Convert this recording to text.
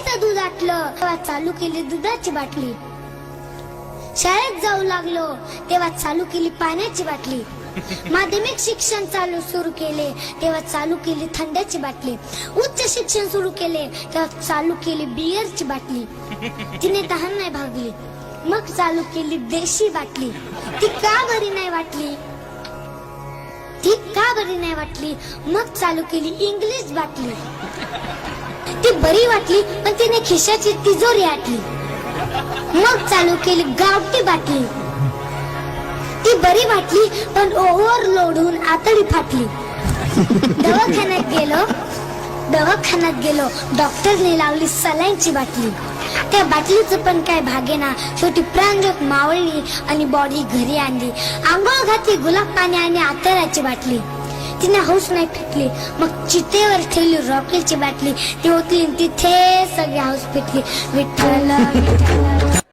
गाईचं दूध आटलं तेव्हा चालू केली दुधाची बाटली. शाळेत जाऊ लागलो तेव्हा चालू केली पाण्याची बाटली. माध्यमिक शिक्षण चालू सुरू केले तेव्हा चालू केली थंड्याची बाटली. उच्च शिक्षण सुरू केले तेव्हा चालू केली बियरची बाटली. तिने तहान नाही भागली. मग चालू केली देशी बाटली. ती का बरी नाही वाटली? का बरी नाही वाटली. मग चालू केली इंग्लिश बाटली. ती बरी वाटली पण तिने खिशाची तिजोरी आटली. मग चालू केली गावठी बाटली. ती बरी वाटली पण ओव्हरलोड होऊन आतडी फाटली. दवाखान्यात गेलो दवाखान्यात गेलो. डॉक्टरने लावली सलाईनची बाटली. त्या बाटलीचं पण काय भागेना. शेवटी प्रांजक मावळली आणि बॉडी घरी आणली. आंघोळ घातली गुलाब पाणी आणि आतराची बाटली. तिने हौस नाही फिटली मग चितेवर ठेवली रॉकेलची बाटली. ती ओतली तिथे सगळी हौस फिटली विठ्ठल